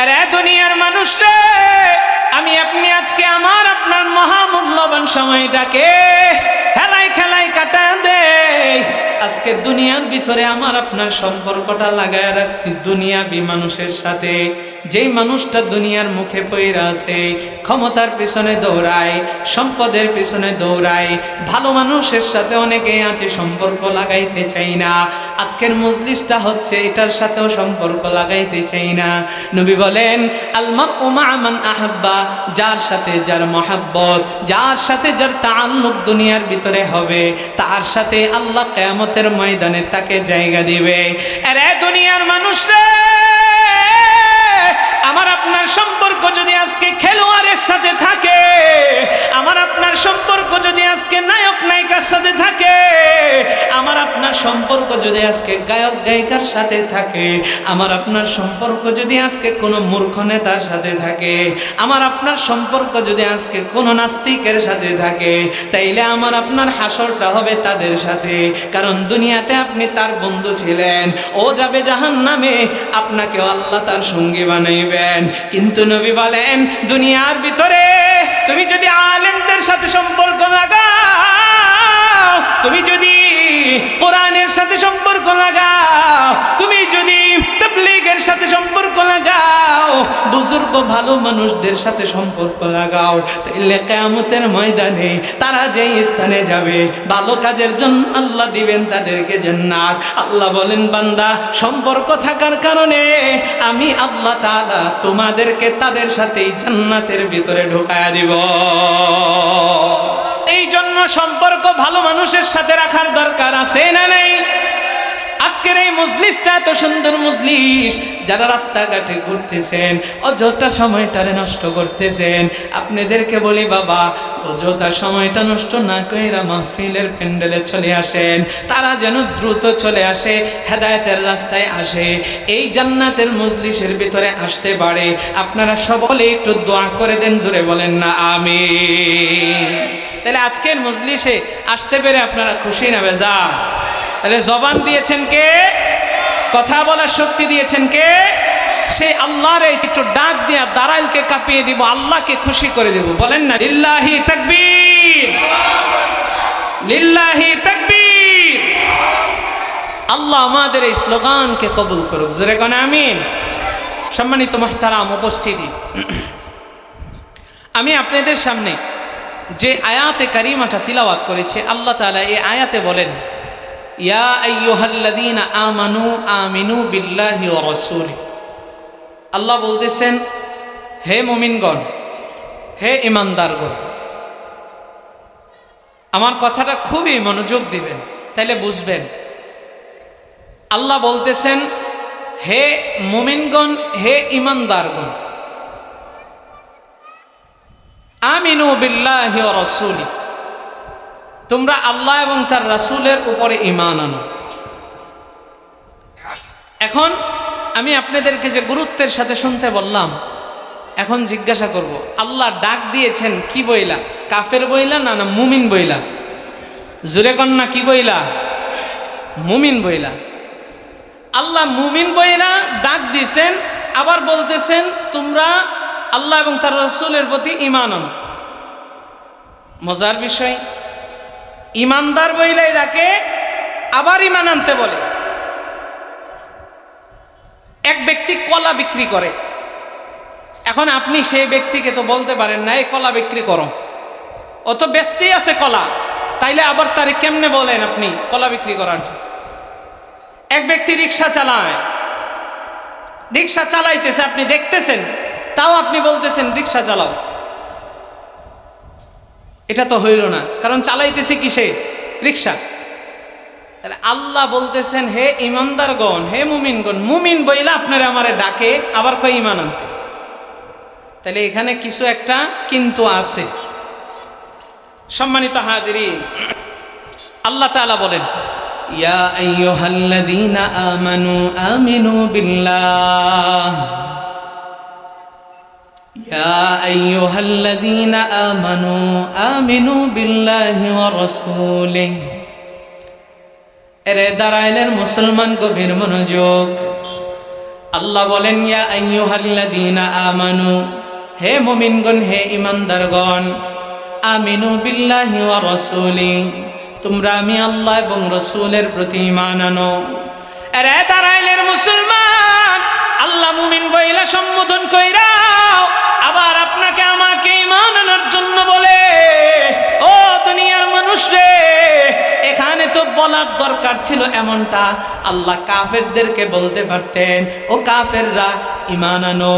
আরে দুনিয়ার মানুষ রে আমি আপনি আজকে আমার আপনার মহামূল্যবান সময়টাকে খেলায় খেলায় কাটা দেই। আজকে দুনিয়ার ভিতরে আমার আপনার সম্পর্কটা লাগায় রাখছি, দুনিয়াবি মানুষের সাথে। যেই মানুষটা দুনিয়ার মুখে পইরা আছে, ক্ষমতার পিছনে দৌড়ায়, সম্পদের পিছনে দৌড়ায়, ভালো মানুষের সাথে অনেকেই আছে সম্পর্ক লাগাইতে চাই না। আজকের মজলিসটা হচ্ছে এটার সাথেও সম্পর্ক লাগাইতে চাই না। নবী বলেন আলমার ওমান আহাব্বা, যার সাথে যার মহাব্বত, যার সাথে যার তাল্লুক দুনিয়ার ভিতরে হবে, তার সাথে আল্লাহ কেয়ামতের ময়দানে তাকে জায়গা দিবে। এ দুনিয়ার মানুষ রে আমার আপনার সম্পর্ক যদি আজকে খেলোয়াড়ের সাথে থাকে, আমার আপনার সম্পর্ক যদি আজকে নায়ক নায়িকার সাথে থাকে, আমার আপনার সম্পর্ক যদি আজকে গায়ক গায়িকার সাথে থাকে, আমার আপনার সম্পর্ক যদি আজকে কোনো মূর্খ নেতার সাথে থাকে, আমার আপনার সম্পর্ক যদি আজকে কোনো নাস্তিকের সাথে থাকে, তাইলে আমার আপনার হাসরটা হবে তাদের সাথে। কারণ দুনিয়াতে আপনি তার বন্ধু ছিলেন, ও যাবে জাহান নামে আপনাকেও আল্লাহ তার সঙ্গী বানাইবেন। কিন্তু নবী বলেন দুনিয়ার ভিতরে তুমি যদি আলেমদের সাথে সম্পর্ক লাগাও তুমি যদি কোরআনের সাথে সম্পর্ক বুজুর্গ ভালো মানুষদের সাথে সম্পর্ক লাগাও। তাইলে কেয়ামতের ময়দানে তারা যেই স্থানে যাবে, ভালো কাজের জন্য আল্লাহ দিবেন তাদেরকে জান্নাত। আল্লাহ বলেন, বান্দা, সম্পর্ক থাকার কারণে আমি আল্লাহ তাআলা তোমাদেরকে তাদের সাথেই জান্নাতের ভিতরে ঢোকায়া দিব। এই জন্য সম্পর্ক ভালো মানুষের সাথে রাখার দরকার আছে না নেই? আজকের এই মজলিসটা এত সুন্দর মজলিস, যারা রাস্তাঘাটে ঘুরতেছেন, অযথা সময়টারে নষ্ট করতেছেন, আপনাদেরকে বলি বাবা, অযথা সময়টা নষ্ট না কইরা মাহফিলের প্যান্ডেলে চলে আসেন। তারা যেন দ্রুত চলে আসে, হেদায়েতের রাস্তায় আসে, এই জান্নাতের মজলিসের ভিতরে আসতে পারে। আপনারা সকলে একটু দোয়া করে দেন, জোরে বলেন না আমি তাহলে আজকের মজলিসে আসতে পেরে আপনারা খুশি না বেজা তাহলে জবান দিয়েছেন কে? কথা বলার শক্তি দিয়েছেন কে? সেই আল্লাহর একটু ডাক দিয়া দাঁড়াইলকে কাঁপিয়ে দিব, আল্লাহকে খুশি করে দিব। বলেন না, লিল্লাহি তাকবীর লিল্লাহি তাকবীর। আল্লাহ আমাদের এই স্লোগানকে কবুল করুক। জোরে কোন, আমিন। সম্মানিত মহতারাম, উপস্থিতি। আমি আপনাদের সামনে যে আয়াতে কারিমাটা তিলাওয়াত করেছে, আল্লাহ তাআলা এই আয়াতে বলেন ইয়া আমানু আমিনু বিল্লাহি আল্লাহ বলতেছেন, হে মুমিনগণ, হে ইমানদারগণ, আমার কথাটা খুবই মনোযোগ দিবেন, তাইলে বুঝবেন। আল্লাহ বলতেছেন, হে মুমিনগণ, হে ইমানদারগণ, আমিনু বিল্লাহি ওয়া রাসূলি তোমরা আল্লাহ এবং তার রাসুলের উপরে ঈমান আনো। এখন আমি আপনাদেরকে যে গুরুত্বের সাথে শুনতে বললাম, এখন জিজ্ঞাসা করব, আল্লাহ ডাক দিয়েছেন কি বইলা? কাফের বইলা না না মুমিন বইলা? জুরে কন্যা, কি বইলা? মুমিন বইলা। আল্লাহ মুমিন বইলা ডাক দিয়েছেন, আবার বলতেছেন, তোমরা আল্লাহ এবং তার রসুলের প্রতি ইমান আনো। মজার বিষয় ইমানদার বইলাই ডাকে আবার ইমান আনতে বলে। এক ব্যক্তি কলা বিক্রি করে। এখন আপনি সেই ব্যক্তিকে তো বলতে পারেন না, এই কলা বিক্রি করো। ও তো ব্যস্তেই আছে কলা। তাইলে আবার তারে কেমনে বলেন আপনি কলা বিক্রি করার জন্য? এক ব্যক্তি রিক্সা চালায়। রিক্সা চালাইতেছে, আপনি দেখতেছেন, তাও আপনি বলতেছেন, রিক্সা চালাও। এটা তো হইল না। কারণ চালাইতেছে কিসে? রিক্সা তাহলে আল্লাহ বলতেছেন, হে ইমানদারগণ, হে মুমিনগণ, মুমিন বইলা আপনারা আমারে ডাকে, আবার কই ইমান আনতে? তাহলে এখানে কিছু একটা কিন্তু আছে। সম্মানিত হাজিরি আল্লাহ তাআলা বলেন, ইয়া আইয়ুহাল্লাযীনা আমানু, আমিনু বিল্লাহ। يا أيها الذين آمنوا آمنوا بالله ورسوله এরে দাঁড়াইলের মুসলমান গভীর মনোযোগ আল্লাহ বলেন ইয়া আইয়ুহাল্লাযীনা আমানু হে মুমিনগণ হে ইমানদারগণ আমিনু বিল্লাহি ওয়া রাসূলি তোমরা আমি আল্লাহ এবং রসুলের প্রতি ঈমান আনো আরে দাঁড়াইলের মুসলমান আল্লাহ মুমিন বইলা সম্বোধন কইরাও আবার আপনাকে আমাকে ইমান আনার জন্য বলে, ও দুনিয়ার মানুষ রে, এখানে তো বলার দরকার ছিল এমনটা। আল্লাহ কাফেরদেরকে বলতে পারতেন, ও কাফেররা ইমান আনো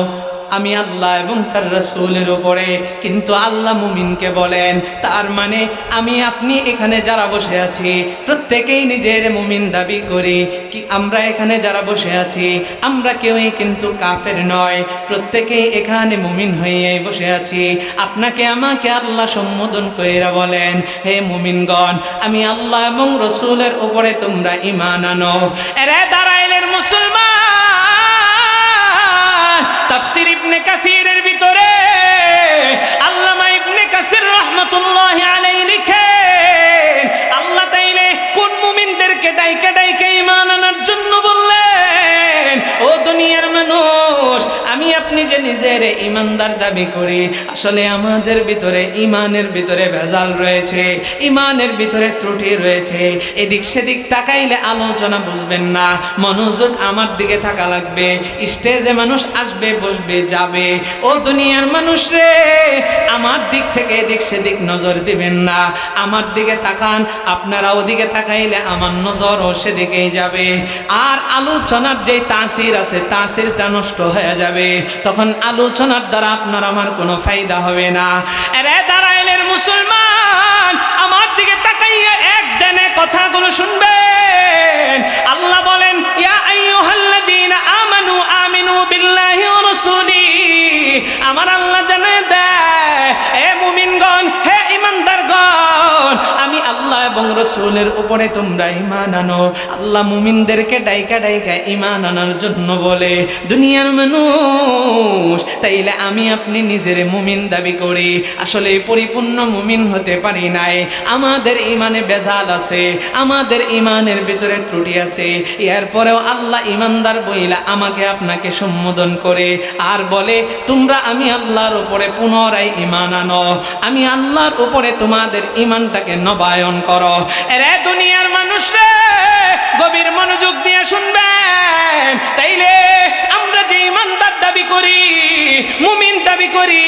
আমি আল্লাহ এবং তার রসুলের উপরে। কিন্তু আল্লাহ মুমিনকে বলেন, তার মানে আমি আপনি এখানে যারা বসে আছি, প্রত্যেকেই নিজের মুমিন দাবি করি। কি আমরা এখানে যারা বসে আছি, আমরা কেউই কিন্তু কাফের নয়। প্রত্যেকেই এখানে মুমিন হয়ে বসে আছি। আপনাকে আমাকে আল্লাহ সম্বোধন কইরা বলেন, হে মুমিনগণ, আমি আল্লাহ এবং রসুলের উপরে তোমরা ইমান আনো। এরে দাঁড়াইলেন মুসলমান! ইবনে কাসিরের ভিতরে আল্লামা ইবনে কাসির রহমতুল্লাহ আলাইহি যে ইমানদার দাবি করি। আসলে আমাদের ভিতরে ইমানের ভিতরে ভেজাল রয়েছে, ইমানের ভিতরে ত্রুটি রয়েছে। এদিক সেদিক তাকাইলে আলোচনা বুঝবেন না, মনোযোগ আমার দিকে থাকা লাগবে। স্টেজে মানুষ আসবে, বসবে, যাবে। ও দুনিয়ার মানুষ রে, আমার দিক থেকে এদিক সেদিক নজর দিবেন না। আমার দিকে তাকান, আপনারা ওদিকে তাকাইলে আমার নজর ও সেদিকেই যাবে। আর আলোচনার যে তাসির আছে, তাসিরটা নষ্ট হয়ে যাবে। তখন আলোচনার দ্বারা আপনার আমার কোনো ফায়দা হবে না। আরে দাঁড়াইলের মুসলমান। আমার দিকে তাকাইয়া এক দেনে কথাগুলো শুনবেন। আল্লাহ বলেন, ইয়া আইয়ুহাল্লাযীনা আমানু আমিনু বিল্লাহি ওয়া রাসূলি। আমার আল্লাহ জানে দেয়, এ মুমিনগণ, হে ইমানদারগণ আমি আল্লাহ এবং রসুলের উপরে তোমরা ইমান আনো। আল্লাহ মুমিনদেরকে ডাইকা ডাইকা ইমান আনার জন্য বলে, দুনিয়ার মানুষ, তাইলে আমি আপনি নিজের মুমিন দাবি করি। আসলে পরিপূর্ণ মুমিন হতে পারি নাই। আমাদের ইমানে বেজাল আছে, আমাদের ইমানের ভিতরে ত্রুটি আছে। এরপরেও আল্লাহ ইমানদার বইলা আমাকে আপনাকে সম্বোধন করে আর বলে, তোমরা আমি আল্লাহর উপরে পুনরায় ইমান আনো। আমি আল্লাহর উপরে তোমাদের ইমানটাকে নবায়ন করো। এরে দুনিয়ার মানুষ রে গভীর মনোযোগ দিয়ে শুনবেন। তাইলে আমরা যে ইমানদার দাবি করি, মুমিন দাবি করি,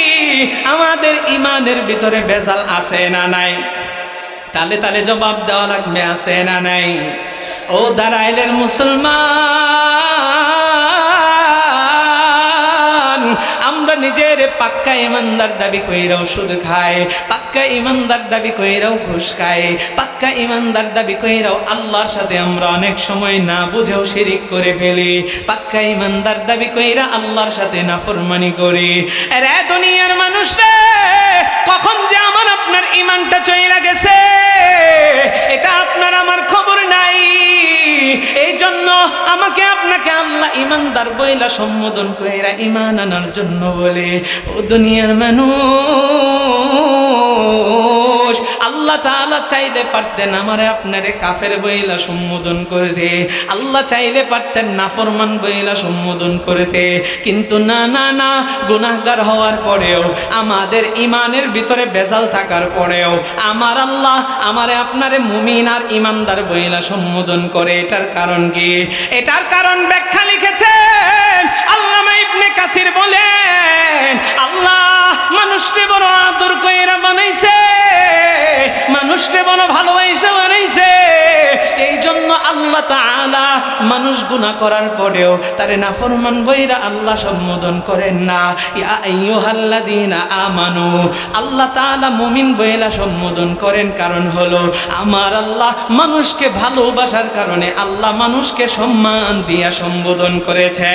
আমাদের ইমানের ভিতরে বেজাল আছে না নাই? তালে তালে জবাব দেওয়া লাগবে, আছে না নাই? ও দাঁড়াইলের মুসলমান, আমরা নিজের পাক্কা ইমানদার দাবি কইরাও সুদ খাই, পাক্কা ইমানদার দাবি কইরাও ঘুষ খাই, পাক্কা ইমানদার দাবি কইরাও আল্লাহর সাথে আমরা অনেক সময় না বুঝেও শিরিক করে ফেলি, পাক্কা ইমানদার দাবি কইরা আল্লাহর সাথে না নাফরমানি করি। রে দুনিয়ার মানুষ রে কখন যে আমার আপনার ইমানটা চইলা গেছে, এটা আপনার আমার খবর নাই। এই জন্য আমাকে আপনাকে আল্লাহ ইমানদার বইলা সম্বোধন কইরা ইমান আনার জন্য বলে, ও দুনিয়ার মানুষ আল্লাহ তাআলা চাইলে পারতেন আমারে আপনারে কাফের বইলা সম্বোধন করে দে আল্লাহ চাইলে পারতেন নাফরমান বইলা সম্বোধন করে দে কিন্তু না না না, গুনাহগার হওয়ার পরেও, আমাদের ইমানের ভিতরে বেজাল থাকার পরেও, আমার আল্লাহ আমারে আপনারে মুমিন আর ইমানদার বইলা সম্বোধন করে। এটার কারণ কি? এটার কারণ ব্যাখ্যা লিখেছেন আল্লামা ইবনে কাসির বলেন আল্লাহ মানুষকে বড় আদর কইরা বানাইছে মানুষকে বড় ভালোবাসা বানাইছে এই জন্য আল্লাহ তাআলা মানুষ গুনাহ করার পরেও তারে নাফরমান বইরা আল্লাহ সম্বোধন করেন না। ইয়া আইয়ুহাল্লাযীনা আমানু, আল্লাহ তাআলা মুমিন বইলা সম্বোধন করেন কারণ হলো আমার আল্লাহ মানুষকে ভালোবাসার কারণে আল্লাহ মানুষকে সম্মান দিয়া সম্বোধন করেছে।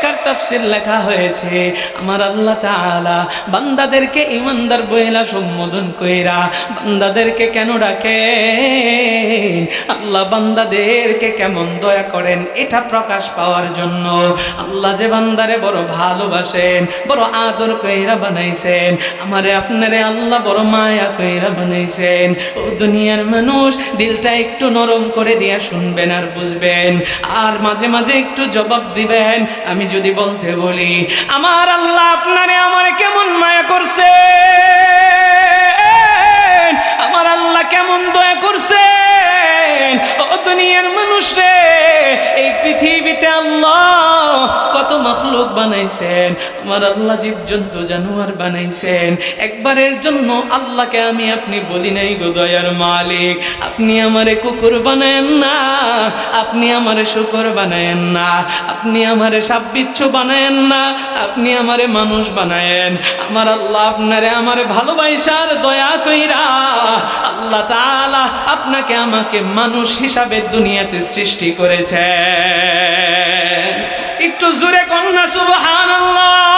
চমৎকার তাফসির লেখা হয়েছে। আমার আল্লাহ তাআলা বান্দাদেরকে ইমানদার বইলা সম্বোধন কইরা বান্দাদেরকে কেন ডাকেন? আল্লাহ বান্দাদেরকে কেমন দয়া করেন এটা প্রকাশ পাওয়ার জন্য। আল্লাহ যে বান্দারে বড় ভালোবাসেন, বড় আদর কইরা বানাইছেন, আমারে আপনারে আল্লাহ বড় মায়া কইরা বানাইছেন। ও দুনিয়ার মানুষ, দিলটা একটু নরম করে দিয়া শুনবেন আর বুঝবেন। আর মাঝে মাঝে একটু জবাব দিবেন, আমি যদি বলতে বলি আমার আল্লাহ আপনারে আমার কেমন মায়া করছে? মখলুক বানাইছেন, আমার আল্লাহ জীবজন্তু জানোয়ার বানাইছেন। একবারের জন্য আল্লাহকে আমি আপনি বলি নাই গো দয়ার মালিক। আপনি আমারে কুকুর বানায়েন না, আপনি আমারে শুকর বানায়েন না, আপনি আমারে সাববিচ্ছু বানায়েন না, আপনি আমারে মানুষ বানায়েন। আমার আল্লাহ আপনারে আমারে ভালোবাসার দয়া কইরা আল্লাহ তাআলা আপনাকে আমাকে মানুষ হিসাবে দুনিয়াতে সৃষ্টি করেছে একটু জোরে কন্যা সুবহানাল্লাহ।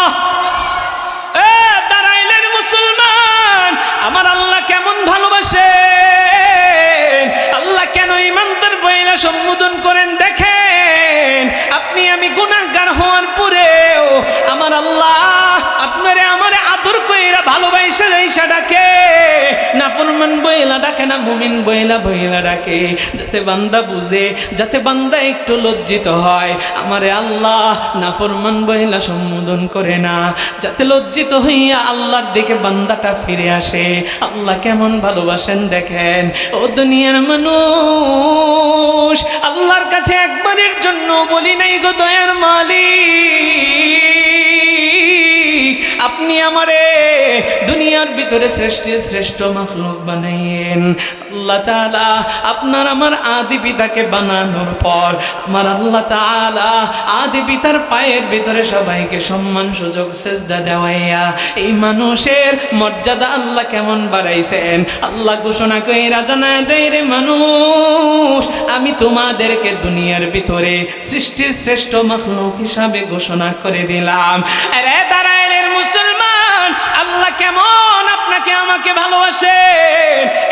না বইলা ডাকে না, মুমিন বইলা বইলা ডাকে। যাতে বান্দা বুঝে, যাতে বান্দা একটু লজ্জিত হয়। আমারে আল্লাহ না ফরমান বইলা সম্বোধন করে না। যাতে লজ্জিত হইয়া আল্লাহর দিকে বান্দাটা ফিরে আসে। আল্লাহ কেমন ভালোবাসেন দেখেন। ও দুনিয়ার মানুষ, আল্লাহর কাছে একবারের জন্য বলি নাই গো দয়ার মালিক। আপনি আমারে দুনিয়ার ভিতরে শ্রেষ্ঠ শ্রেষ্ঠ মখলুক বানাইয়েন। আল্লাহ তাআলা আপনার আমার আদি পিতাকে বানানোর পর আমার আল্লাহ তাআলা আদি পিতার পায়ের ভিতরে সবাইকে সম্মান, সুযোগ, সেজদা দেওয়াইয়া এই মানুষের মর্যাদা আল্লাহ কেমন বাড়াইছেন? আল্লাহ ঘোষণা কইরা জানা দেয় রে মানুষ, আমি তোমাদেরকে দুনিয়ার ভিতরে সৃষ্টির শ্রেষ্ঠ মখলুক হিসাবে ঘোষণা করে দিলাম। আরে দাঁড়াইলের মুসলমান আল্লাহ কেমন আপনাকে আমাকে ভালোবাসে?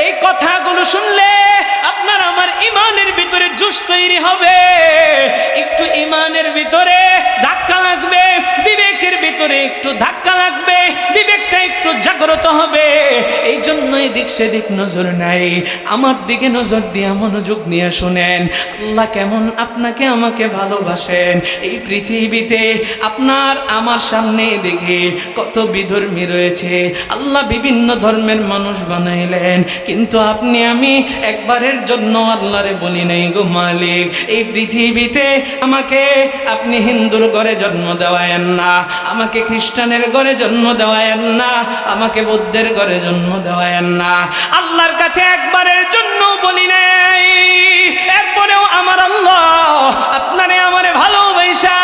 এই কথাগুলো শুনলে আপনার আমার ইমানের ভিতরে জুস তৈরি হবে। একটু ইমানের ভিতরে ধাক্কা লাগবে বিবেকের ভিতরে একটু ধাক্কা লাগবে, বিবেকটা একটু জাগ্রত হবে। এই জন্য এদিক সেদিক নজর নাই। আমার দিকে নজর দিয়ে মনোযোগ নিয়ে শুনেন। আল্লাহ কেমন আপনাকে আমাকে ভালোবাসেন। এই পৃথিবীতে আপনার আমার সামনে দেখে কত বিধর্মী রয়েছে। আল্লাহ বিভিন্ন ধর্মের মানুষ বানাইলেন। কিন্তু আপনি, আমি একবারের জন্য আল্লাহরে বলি নাই গো মালিক। এই পৃথিবীতে আমাকে আপনি হিন্দুর ঘরে জন্ম দেওয়ায়েন না। আমাকে খ্রিস্টানের ঘরে জন্ম দেওয়ায়েন না, আমাকে বৌদ্ধের ঘরে জন্ম দেওয়ায়েন না। আল্লাহর কাছে একবারের জন্য বলি নাই। এরপরেও আমার আল্লাহ আপনারে আমারে ভালোবাসা,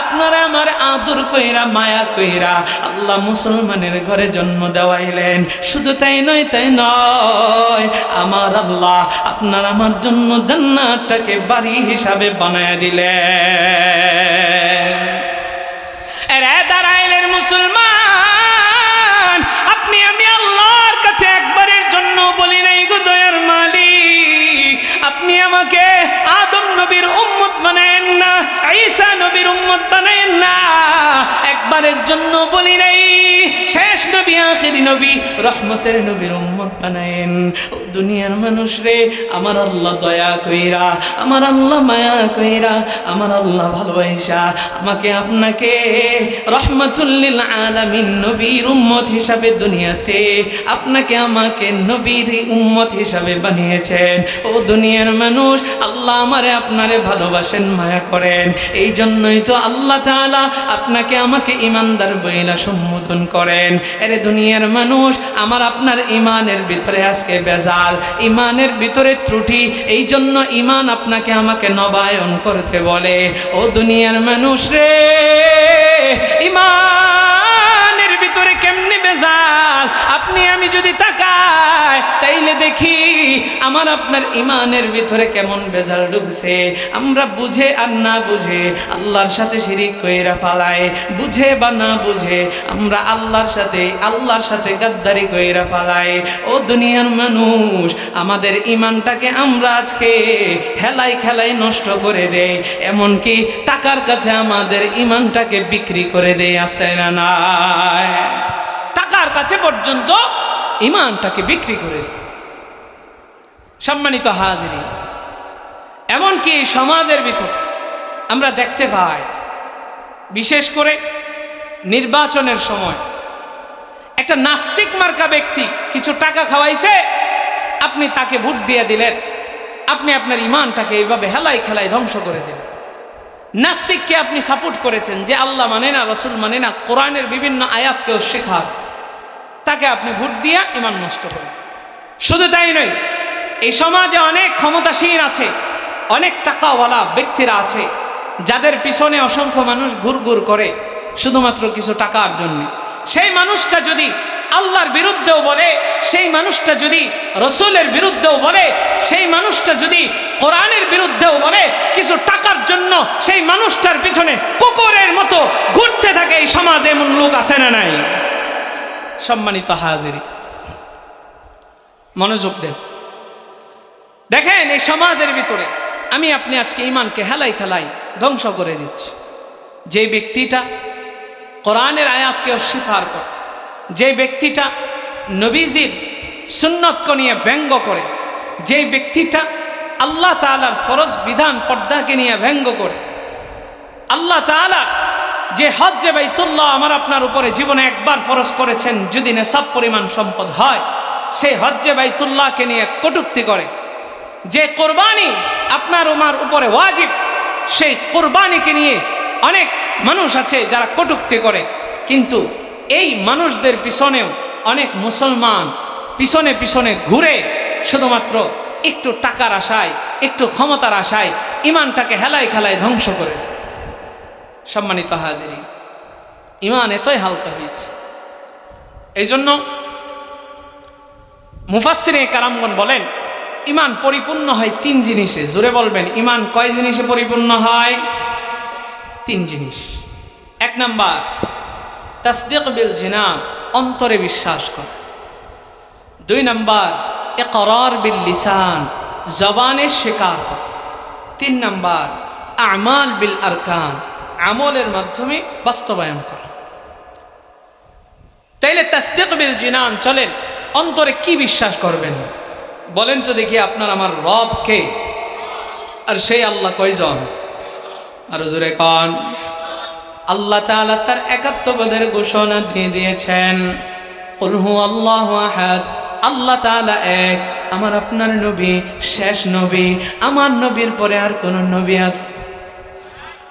আপনারা আমার আদর কইরা, মায়া কইরা আল্লাহ মুসলমানের ঘরে জন্ম দেওয়াইলেন। শুধু তাই নয় তাই নয়, আমার আল্লাহ আপনার আমার জন্য জান্নাতটাকে বাড়ি হিসাবে বানায় দিলেন। মুসলমান। আপনি আমি আল্লাহর কাছে একবারের জন্য বলি নাই গো দয়ার মালিক। আপনি আমাকে আদম নবীর উম্মত বানায়েন না, ঈসা নবীর উম্মত বানায়েন না। একবারের জন্য বলি নাই, শেষ নবী, আখেরি নবী, রহমতের নবীর উম্মত বানায়েন। ও দুনিয়ার মানুষ রে, আমার আল্লাহ দয়া কইরা, আমার আল্লাহ মায়া কইরা, আমার আল্লাহ ভালোবাসা, আমাকে আপনাকে রহমতুল্লিল আলামিন নবীর উম্মত হিসাবে দুনিয়াতে, আপনাকে আমাকে নবীর উম্মত হিসাবে বানিয়েছেন। ও দুনিয়ার মানুষ, আল্লাহ আমারে আপনারে ভালোবাসেন, মায়া করেন। এই জন্যই তো আল্লাহ তাআলা আপনাকে আমাকে ইমানদার বইলা সম্বোধন করেন। এরে দুনিয়ার মানুষ, আমার আপনার ইমানের ভিতরে আজকে বেজাল ইমানের ভিতরে ত্রুটি এই জন্য ইমান আপনাকে আমাকে নবায়ন করতে বলে। ও দুনিয়ার মানুষ রে ইমানের বেজাল আপনি আমি যদি তাকাই, তাইলে দেখি আমার আপনার ইমানের ভিতরে কেমন বেজাল ঢুকছে। আমরা বুঝে আর না বুঝে আল্লাহর সাথে শিরিক কইরা ফালাই, বুঝে বা না বুঝে আমরা আল্লাহর সাথে আল্লাহর সাথে গাদ্দারি কইরা ফালাই। ও দুনিয়ার মানুষ, আমাদের ইমানটাকে আমরা আজকে হেলাই খেলাই নষ্ট করে দেই, এমনকি টাকার কাছে আমাদের ইমানটাকে বিক্রি করে দেই, আছে না নাই? কাছে পর্যন্ত ইমানটাকে বিক্রি করে সম্মানিত হাজিরি এমনকি সমাজের ভিতর আমরা দেখতে পাই, বিশেষ করে নির্বাচনের সময় একটা নাস্তিক মার্কা ব্যক্তি কিছু টাকা খাওয়াইছে, আপনি তাকে ভোট দিয়ে দিলেন, আপনি আপনার ইমানটাকে এইভাবে হেলাই খেলাই ধ্বংস করে দিলেন। নাস্তিককে আপনি সাপোর্ট করেছেন যে আল্লাহ মানে না, রসুল মানে না, কোরআনের বিভিন্ন আয়াতকেও শেখাক তাকে আপনি ভোট দিয়া ইমান নষ্ট করেন। শুধু তাই নয়, এই সমাজে অনেক ক্ষমতাসীন আছে, অনেক টাকাওয়ালা ব্যক্তিরা আছে, যাদের পিছনে অসংখ্য মানুষ ঘুরঘুর করে, শুধুমাত্র কিছু টাকার জন্য। সেই মানুষটা যদি আল্লাহর বিরুদ্ধেও বলে, সেই মানুষটা যদি রসুলের বিরুদ্ধেও বলে, সেই মানুষটা যদি কোরআনের বিরুদ্ধেও বলে, কিছু টাকার জন্য সেই মানুষটার পিছনে কুকুরের মতো ঘুরতে থাকে, এই সমাজে এমন লোক আছে না নাই? সম্মানিত হাজিরি। মনোযোগ দেন। দেখেন এই সমাজের ভিতরে আমি আপনি আজকে ইমানকে হেলাই খেলাই ধ্বংস করে দিচ্ছি। যে ব্যক্তিটা কোরআনের আয়াতকে অস্বীকার করে, যে ব্যক্তিটা নবীজির সুন্নতকে নিয়ে ব্যঙ্গ করে, যে ব্যক্তিটা আল্লাহ তাআলার ফরজ বিধান পর্দাকে নিয়ে ব্যঙ্গ করে, আল্লাহ তাআলা যে হজ্জে বাইতুল্লাহ আমার আপনার উপরে জীবনে একবার ফরজ করেছেন, যদি নেশাব পরিমাণ সম্পদ হয় সেই হজ্জে বাইতুল্লাহকে নিয়ে কটুক্তি করে। যে কোরবানি আপনার উমার উপরে ওয়াজিব, সেই কোরবানিকে নিয়ে অনেক মানুষ আছে যারা কটুক্তি করে। কিন্তু এই মানুষদের পিছনেও অনেক মুসলমান পিছনে পিছনে ঘুরে শুধুমাত্র একটু টাকার আশায়, একটু ক্ষমতার আশায়, ইমানটাকে হেলায় খেলায় ধ্বংস করে। সম্মানিত হাজিরি ইমান এতই হালকা হয়েছে। এই জন্য মুফাসিরে কারামগণ বলেন ইমান পরিপূর্ণ হয় তিন জিনিসে। জোরে বলবেন ইমান কয় জিনিসে পরিপূর্ণ হয়? তিন জিনিস। এক নাম্বার, তাসদিক বিল জিনা অন্তরে বিশ্বাস কর। দুই নাম্বার একরার বিল লিসান, জবানে স্বীকার কর। তিন নাম্বার, আমাল বিল আরকান আমলের মাধ্যমে বাস্তবায়ন কর। তাইলে তাসদিক বিল জিনান, চলেন, অন্তরে কি বিশ্বাস করবেন? বলেন তো দেখি আপনার আমার রব কে? আর সেই আল্লাহ কয়জন? আর জোরে কন। আল্লাহ তাআলা তার একাত্মবোধের ঘোষণা দিয়ে দিয়েছেন আল্লাহু আহাদ। আল্লাহ এক, আমার আপনার নবী, শেষ নবী, আমার নবীর পরে আর কোন নবী আছে।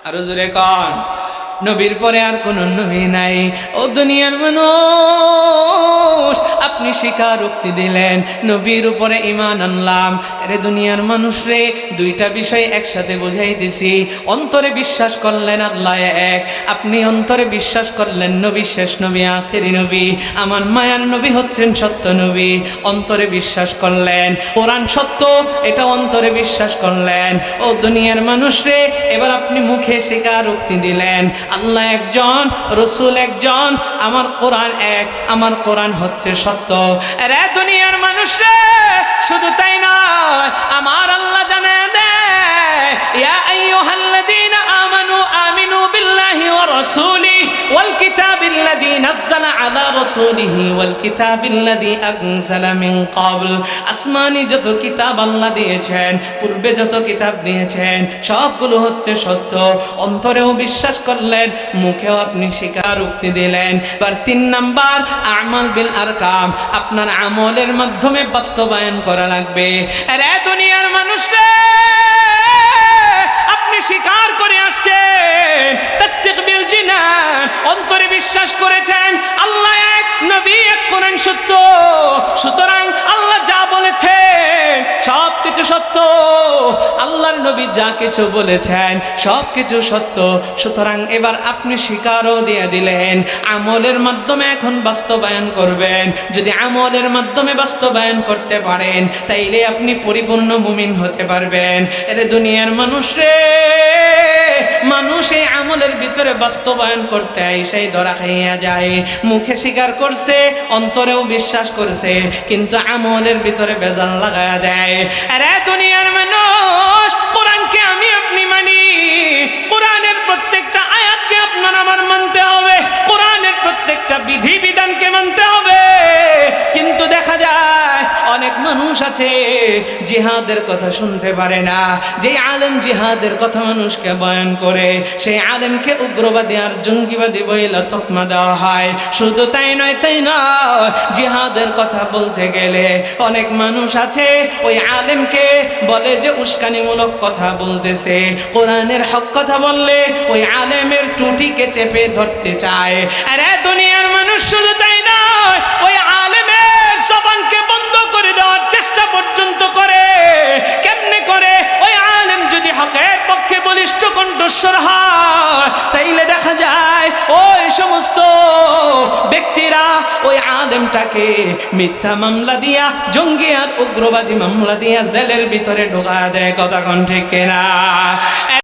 আরও জোরে কন। নবীর পরে আর কোন নবী নাই। ও দুনিয়ার মানুষ আপনি স্বীকারোক্তি দিলেন। নবীর উপরে ইমান আনলাম। রে দুনিয়ার মানুষ রে, দুইটা বিষয় একসাথে বুঝাই দিছি। অন্তরে বিশ্বাস করলেন আল্লাহ এক, আপনি অন্তরে বিশ্বাস করলেন নবী শেষ নবী, আখেরি নবী। আমার মায়ার নবী হচ্ছেন সত্য নবী। অন্তরে বিশ্বাস করলেন। কোরআন সত্য, এটা অন্তরে বিশ্বাস করলেন। ও দুনিয়ার মানুষ রে, এবার আপনি মুখে স্বীকারোক্তি দিলেন। আল্লাহ একজন, রসুল একজন, আমার কোরআন এক, আমার কোরআন হচ্ছে সত্য। রে দুনিয়ার মানুষ শুধু তাই নয় আমার আল্লাহ জানে দেয় ইয়া আইয়ুহাল্লাযীনা আমানু মিন যত কিতাব দিয়েছেন, পূর্বে যত সবগুলো হচ্ছে সত্য। অন্তরেও বিশ্বাস করলেন, মুখেও আপনি স্বীকার উক্তি দিলেন। এবার তিন নাম্বার, আমাল বিল আরকাম। আপনার আমলের মাধ্যমে বাস্তবায়ন করা লাগবে। রে দুনিয়ার মানুষ রে আপনি স্বীকার করে আসছেন তাসদিক বিল জিনান, অন্তরে বিশ্বাস করেছেন, আল্লাহ এক, নবী এক, কোরআন সত্য। সুতরাং আল্লাহ যা বলেছেন, সব কিছু সত্য। আল্লাহর নবী যা কিছু বলেছেন, সব কিছু সত্য। সুতরাং এবার আপনি স্বীকারও দিয়ে দিলেন, আমলের মাধ্যমে এখন বাস্তবায়ন করবেন। যদি আমলের মাধ্যমে বাস্তবায়ন করতে পারেন, তাইলে আপনি পরিপূর্ণ মুমিন হতে পারবেন। এরে দুনিয়ার মানুষ রে! মানুষ আমলের ভিতরে বাস্তবায়ন করতে সেই ধরা খাইয়া যায়। মুখে স্বীকার করছে, অন্তরেও বিশ্বাস করছে, কিন্তু আমলের ভিতরে বেজাল লাগায়া দেয়। আরে দুনিয়ার মানুষ, কোরআনকে আমি আপনি মানি। কোরআনের প্রত্যেকটা আয়াতকে আপনার আমার মানতে হবে। কোরআনের প্রত্যেকটা বিধি বিধানকে মানতে হবে। কিন্তু দেখা যায় অনেক মানুষ আছে, জিহাদের কথা শুনতে পারে না। যে আলেম জিহাদের কথা মানুষকে বয়ান করে, সেই আলেমকে উগ্রবাদী আর জঙ্গিবাদী বইলা তকমা দেওয়া হয়। শুধু তাই নয় তাই নয় জিহাদের কথা বলতে গেলে অনেক মানুষ আছে, ওই আলেমকে বলে যে উস্কানিমূলক কথা বলতেছে। কোরআনের হক কথা বললে ওই আলেমের টুটিকে চেপে ধরতে চায়। আরে, দুনিয়ার মানুষ শুধু তাই নয়, ওই আলেমের জবানকে বন্ধ করে দেওয়ার চেষ্টা পর্যন্ত করে, কেমনে করে? ওই আলেম যদি হকের পক্ষে বলিষ্ঠ কণ্ঠস্বর হয়, তাইলে দেখা যায় ওই সমস্ত ব্যক্তিরা ওই আলেমটাকে মিথ্যা মামলা দিয়া, জঙ্গি আর উগ্রবাদী মামলা দিয়া জেলের ভিতরে ঢোকা দেয়, কথা কণ্ঠে ঠিক না